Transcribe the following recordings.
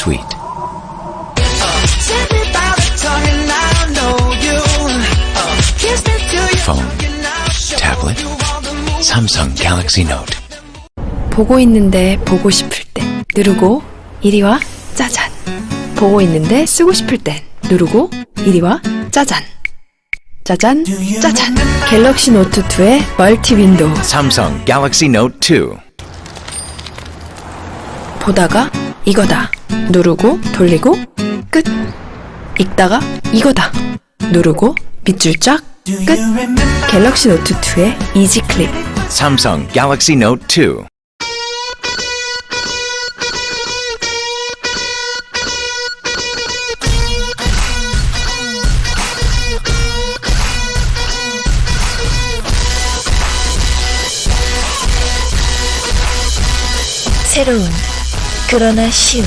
sweet. Uh, Phone, tablet. Samsung Galaxy Note. 보고 있는데 보고 싶을 때 누르고 이리 와 짜잔 보고 있는데 쓰고 싶을 땐 누르고 이리 와 짜잔 짜잔 짜잔 갤럭시 노트 2의 멀티 윈도우 Samsung Galaxy Note 2. 보다가 이거다 누르고 돌리고 끝. 읽다가 이거다. 누르고 밑줄 쫙 끝. 갤럭시 노트 2의 이지 클릭. Samsung Galaxy Note 2. 새로운 그러나 쉬운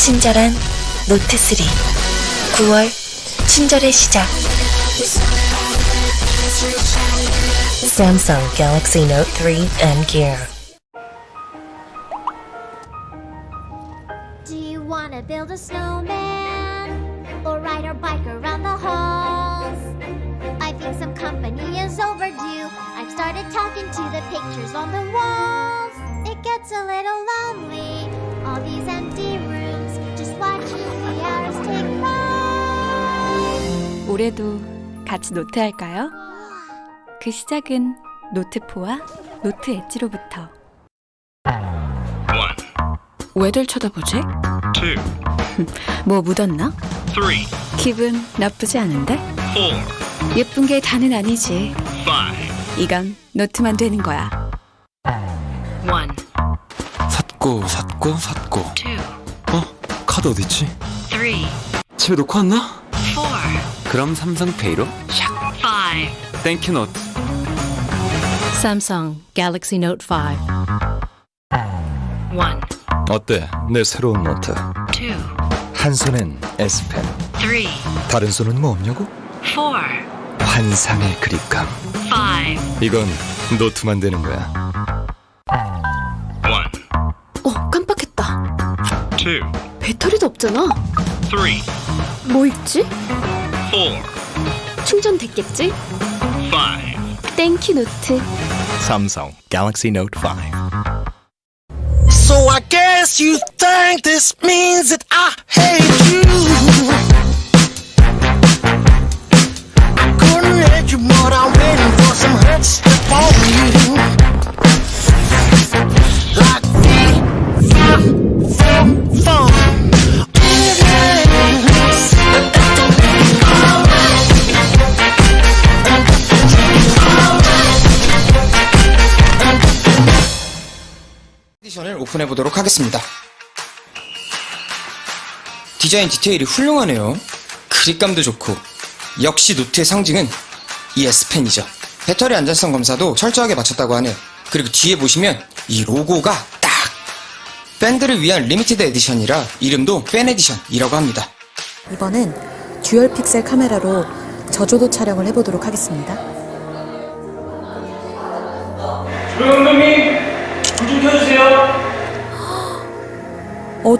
친절한 노트3 9월 친절의 시작 Samsung Galaxy Note 3 and Gear Do you wanna build a snowman? Or ride our bike around the halls? I think some company is overdue. I've started talking to the pictures on the walls. It gets a little lonely, all these empty rooms, 올해도 같이 노트 할까요? 그 시작은 노트4와 노트 엣지로부터. 왜들 쳐다보지? 뭐 묻었나? 기분 나쁘지 않은데? 예쁜 게 다는 아니지. 이건 노트만 되는 거야. 샀고 샀고 샀고 어? 카드 어딨지? 집에 놓고 왔나? 그럼 삼성페이로 샥 땡큐 노트 Samsung Galaxy Note 5. 어때? 내 새로운 노트. 한 손엔 S펜. 다른 손은 뭐 없냐고? 환상의 그립감. 이건 노트만 되는 거야. 어, 깜빡했다. 배터리도 없잖아. 뭐 있지? 충전됐겠지? 땡큐 노트. Samsung Galaxy Note 5. So I guess you think this means that I hate you. 오픈해 보도록 하겠습니다. 디자인 디테일이 훌륭하네요. 그립감도 좋고 역시 노트의 상징은 이 S펜이죠. 배터리 안전성 검사도 철저하게 마쳤다고 하네요. 그리고 뒤에 보시면 이 로고가 딱 팬들을 위한 리미티드 에디션이라 이름도 팬 에디션이라고 합니다. 이번엔 듀얼 픽셀 카메라로 저조도 촬영을 해보도록 하겠습니다.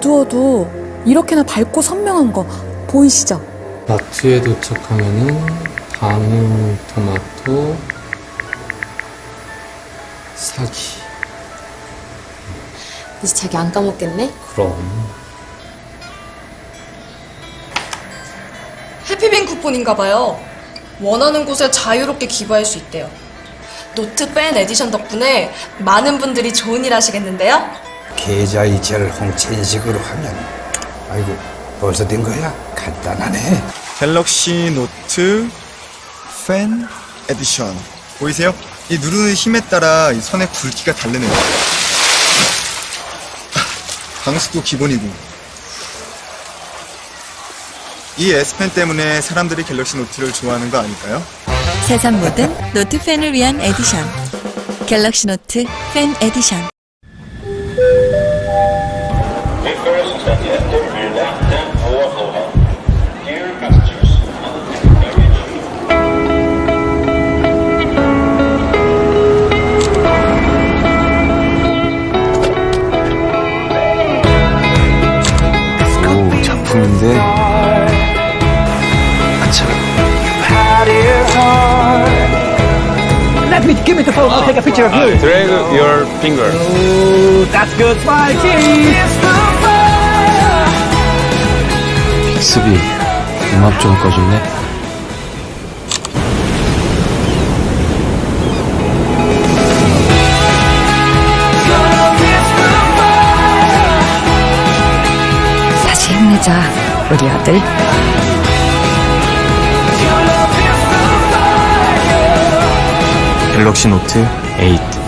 어두워도 이렇게나 밝고 선명한 거 보이시죠? 마트에 도착하면은 방울 토마토 사기 이제 자기 안 까먹겠네? 그럼 해피빈 쿠폰인가봐요. 원하는 곳에 자유롭게 기부할 수 있대요. 노트 팬 에디션 덕분에 많은 분들이 좋은 일 하시겠는데요? 계좌 이체를 홍채 인식으로 하면 아이고 벌써 된 거야? 간단하네. 갤럭시 노트 팬 에디션 보이세요? 이 누르는 힘에 따라 이 선의 굵기가 다르네요. 방수도 기본이고 이 S펜 때문에 사람들이 갤럭시 노트를 좋아하는 거 아닐까요? 세상 모든 노트 팬을 위한 에디션 갤럭시 노트 팬 에디션 first 20 enter your left hand. Dear passengers, Let me give me the phone. I'll take a picture of you. Drag your finger. Oh, that's good. Smile, cheese. 수비 음악 좀 꺼줄래? 다시 힘내자, 우리 아들. 갤럭시 노트 8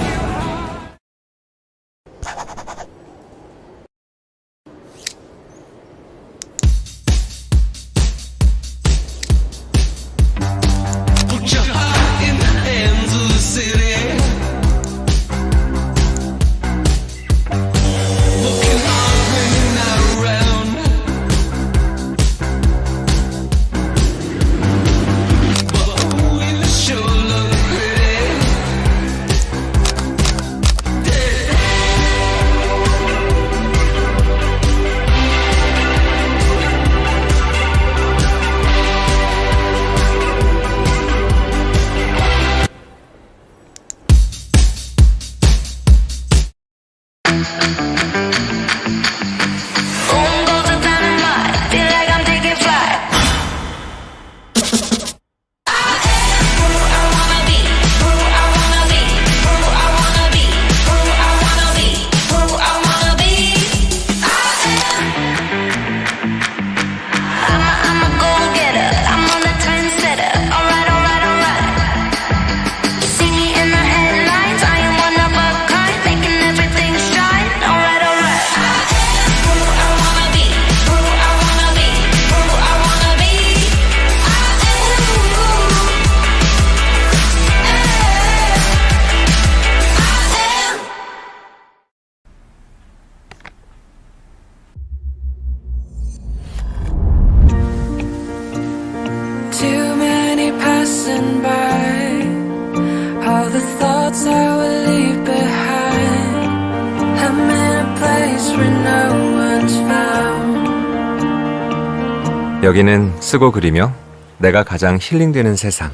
여기는 쓰고 그리며 내가 가장 힐링되는 세상.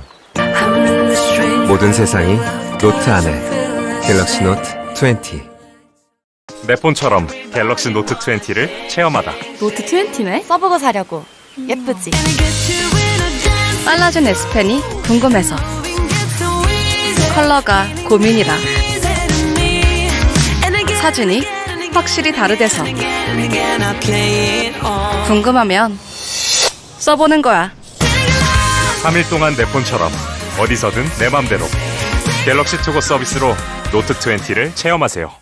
모든 세상이 노트 안에. 갤럭시 노트 20. 내 폰처럼 갤럭시 노트 20를 체험하다. 노트 20네? 써보고 사려고. 예쁘지? 빨라진 S펜이 궁금해서. 컬러가 고민이라. 사진이 확실히 다르대서. 궁금하면 써보는 거야. 3일 동안 내 폰처럼 어디서든 내 맘대로 갤럭시 투고 서비스로 노트 20를 체험하세요.